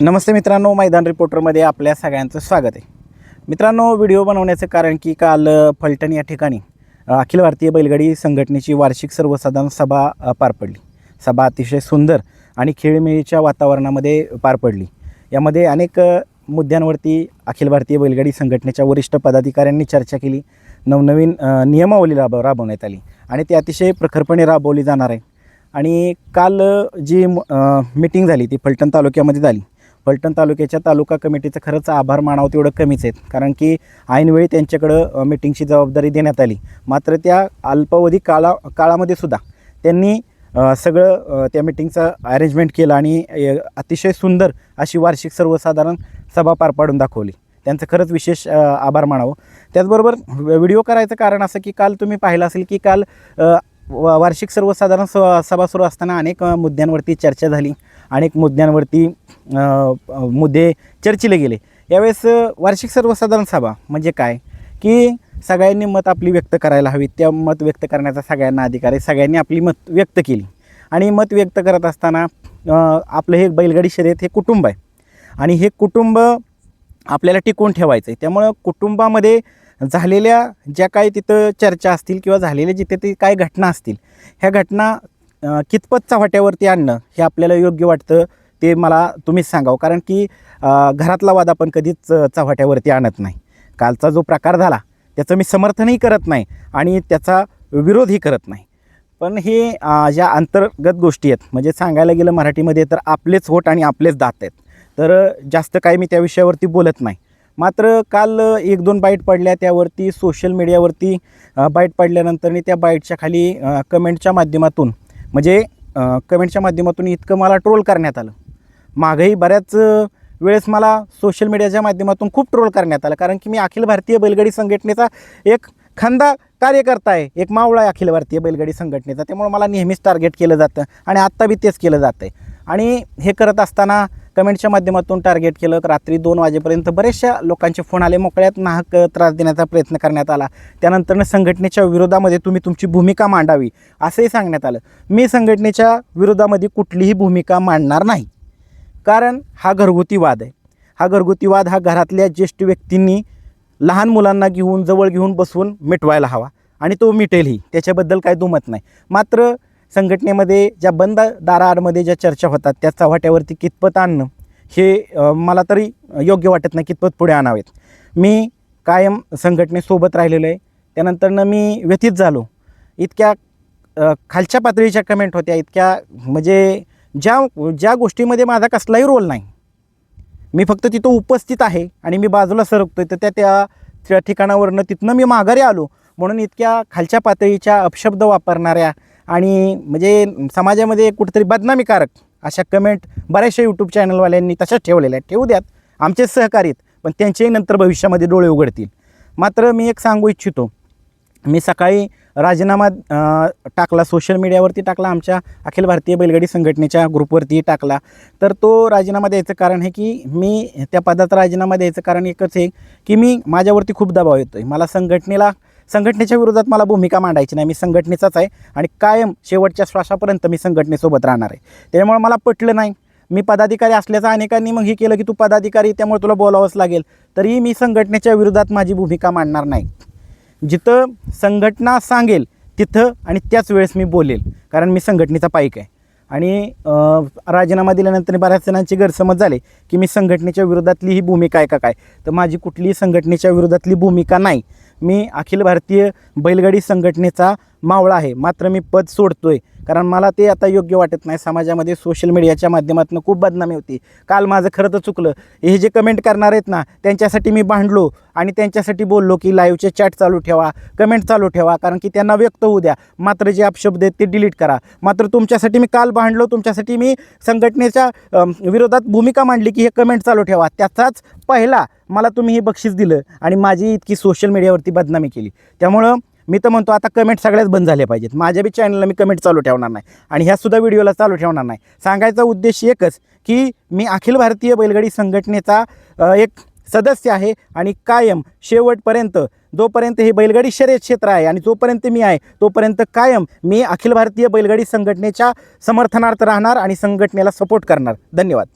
नमस्ते मित्रांनो मैदान रिपोर्टरमध्ये आपल्या सगळ्यांचं स्वागत आहे. मित्रांनो व्हिडिओ बनवण्याचं कारण की काल फलटण या ठिकाणी अखिल भारतीय बैलगाडी संघटनेची वार्षिक सर्वसाधारण सभा पार पडली. सभा अतिशय सुंदर आणि खेळमेळीच्या वातावरणामध्ये पार पडली. यामध्ये अनेक मुद्द्यांवरती अखिल भारतीय बैलगाडी संघटनेच्या वरिष्ठ पदाधिकाऱ्यांनी चर्चा केली. नवनवीन नियमावली राब राबवण्यात आली आणि ती अतिशय प्रखरपणे राबवली जाणार आहे. आणि काल जी मीटिंग झाली ती फलटण तालुक्यामध्ये झाली. फलटण तालुक्याच्या तालुका कमिटीचं खरंच आभार मानावं तेवढं कमीच आहेत. कारण की ऐनवेळी त्यांच्याकडं मिटिंगची जबाबदारी देण्यात आली. मात्र त्या अल्पावधी काळा काळामध्ये सुद्धा त्यांनी सगळं त्या मिटिंगचं अरेंजमेंट केलं आणि अतिशय सुंदर अशी वार्षिक सर्वसाधारण सभा पार पाडून दाखवली. त्यांचं खरंच विशेष आभार मानावं. त्याचबरोबर व्हिडिओ करायचं कारण असं की काल तुम्ही पाहिलं असेल की काल वार्षिक सर्वसाधारण स सभा सुरू असताना अनेक मुद्द्यांवरती चर्चा झाली. अनेक मुद्द्यांवरती मुद्दे चर्चिले गेले. यावेळेस वार्षिक सर्वसाधारण सभा म्हणजे काय? की सगळ्यांनी मत आपली व्यक्त करायला हवी. त्या मत व्यक्त करण्याचा सगळ्यांना अधिकार आहे. सगळ्यांनी आपली मत व्यक्त केली. आणि मत व्यक्त करत असताना आपलं हे बैलगाडी शर्यत हे कुटुंब आहे. आणि हे कुटुंब आपल्याला टिकवून ठेवायचं आहे त्यामुळं कुटुंबामध्ये झालेल्या ज्या काही तिथं चर्चा असतील किंवा झालेल्या जिथे ते काय घटना असतील ह्या घटना कितपत चव्हाट्यावरती आणणं हे आपल्याला योग्य वाटतं ते मला तुम्हीच सांगावं. कारण की घरातला वाद आपण कधीच चव्हाट्यावरती आणत नाही. कालचा जो प्रकार झाला त्याचं मी समर्थनही करत नाही आणि त्याचा विरोधही करत नाही. पण हे ज्या अंतर्गत गोष्टी आहेत म्हणजे सांगायला गेलं मराठीमध्ये तर आपलेच होट आणि आपलेच दात आहेत. तर जास्त काही मी त्या विषयावरती बोलत नाही. मात्र काल एक दोन बाईट पडल्या त्यावरती सोशल मीडियावरती बाईट पडल्यानंतरनी त्या बाईटच्या खाली कमेंटच्या माध्यमातून म्हणजे कमेंटच्या माध्यमातून इतकं मला ट्रोल करण्यात आलं. मागंही बऱ्याच वेळेस मला सोशल मीडियाच्या माध्यमातून खूप ट्रोल करण्यात आलं. कारण की मी अखिल भारतीय बैलगाडी संघटनेचा एक खंदा कार्यकर्ता आहे. एक मावळा आहे अखिल भारतीय बैलगाडी संघटनेचा. त्यामुळे मला नेहमीच टार्गेट केलं जातं आणि आत्ता बी तेच केलं जातं आहे आणि हे करत असताना कमेंटच्या माध्यमातून टार्गेट केलं. रात्री दोन वाजेपर्यंत बरेचशा लोकांचे फोन आले मोकळ्यात नाहक त्रास देण्याचा प्रयत्न करण्यात आला. त्यानंतरनं संघटनेच्या विरोधामध्ये तुम्ही तुमची भूमिका मांडावी असंही सांगण्यात आलं. मी संघटनेच्या विरोधामध्ये कुठलीही भूमिका मांडणार नाही. कारण हा घरगुती वाद आहे. हा घरगुती वाद हा घरातल्या ज्येष्ठ व्यक्तींनी लहान मुलांना घेऊन जवळ घेऊन बसवून मिटवायला हवा. आणि तो मिटेलही. त्याच्याबद्दल काय दुमत नाही. मात्र संघटनेमध्ये ज्या बंद दाराआडमध्ये ज्या चर्चा होतात त्या चव्हाट्यावरती कितपत आणणं हे मला तरी योग्य वाटत नाही कितपत पुढे आणावेत. मी कायम संघटनेसोबत राहिलेलो आहे. त्यानंतरनं मी व्यथित झालो. इतक्या खालच्या पातळीच्या कमेंट होत्या इतक्या म्हणजे ज्या ज्या गोष्टीमध्ये माझा कसलाही रोल नाही मी फक्त तिथं उपस्थित आहे आणि मी बाजूला सरकतोय तर त्या त्या ठिकाणावरनं तिथनं मी माघारी आलो. म्हणून इतक्या खालच्या पातळीच्या अपशब्द वापरणाऱ्या आणि म्हणजे समाजामध्ये कुठेतरी बदनामीकारक अशा कमेंट बऱ्याचशा यूट्यूब चॅनलवाल्यांनी तशाच ठेवलेल्या आहेत. ठेवू द्यात. आमचे सहकारीत पण त्यांचेही नंतर भविष्यामध्ये डोळे उघडतील. मात्र मी एक सांगू इच्छितो. मी सकाळी राजीनामा टाकला सोशल मीडियावरती टाकला आमच्या अखिल भारतीय बैलगाडी संघटनेच्या ग्रुपवरती टाकला. तर तो राजीनामा द्यायचं कारण आहे की मी त्या पदाचा राजीनामा द्यायचं कारण एकच आहे की मी माझ्यावरती खूप दबाव येतो आहे मला संघटनेला संघटनेच्या विरोधात मला भूमिका मांडायची नाही. मी संघटनेचाच आहे आणि कायम शेवटच्या श्वासापर्यंत मी संघटनेसोबत राहणार आहे. त्यामुळे मला पटलं नाही. मी पदाधिकारी असल्याचं अनेकांनी मग हे केलं की तू पदाधिकारी त्यामुळे तुला बोलावंच लागेल. तरीही मी संघटनेच्या विरोधात माझी भूमिका मांडणार नाही. जिथं संघटना सांगेल तिथं आणि त्याच वेळेस मी बोलेल कारण मी संघटनेचा पाईक आहे. आणि राजीनामा दिल्यानंतर बऱ्याच जणांची गैरसमज झाले की मी संघटनेच्या विरोधातली ही भूमिका आहे का काय? तर माझी कुठलीही संघटनेच्या विरोधातली भूमिका नाही. मी अखिल भारतीय बैलगाडी संघटनेचा मावळा आहे. मात्र मी पद सोडतो आहे कारण मला ते आता योग्य वाटत नाही. समाजामध्ये सोशल मीडियाच्या माध्यमातून खूप बदनामी होती. काल माझं खरं तर चुकलं. हे जे कमेंट करणार आहेत ना त्यांच्यासाठी मी भांडलो आणि त्यांच्यासाठी बोललो की लाईव्हचे चॅट चालू ठेवा कमेंट चालू ठेवा कारण की त्यांना व्यक्त होऊ द्या. मात्र जे अपशब्द आहेत ते डिलीट करा. मात्र तुमच्यासाठी मी काल भांडलो तुमच्यासाठी मी संघटनेच्या विरोधात भूमिका मांडली की हे कमेंट चालू ठेवा. त्याचाच पहिला मला तुम्ही हे बक्षीस दिलं आणि माझी इतकी सोशल मीडियावरती बदनामी केली. त्यामुळं मी तर म्हणतो आता कमेंट सगळ्याच बंद झाल्या पाहिजेत. माझ्या बी चॅनलला मी कमेंट चालू ठेवणार नाही. आणि ह्यासुद्धा व्हिडिओला चालू ठेवणार नाही. सांगायचा उद्देश एकच की मी अखिल भारतीय बैलगाडी संघटनेचा एक सदस्य आहे आणि कायम शेवटपर्यंत जोपर्यंत हे बैलगाडी शर्यत क्षेत्र आहे आणि जोपर्यंत मी आहे तोपर्यंत कायम मी अखिल भारतीय बैलगाडी संघटनेच्या समर्थनार्थ राहणार आणि संघटनेला सपोर्ट करणार. धन्यवाद.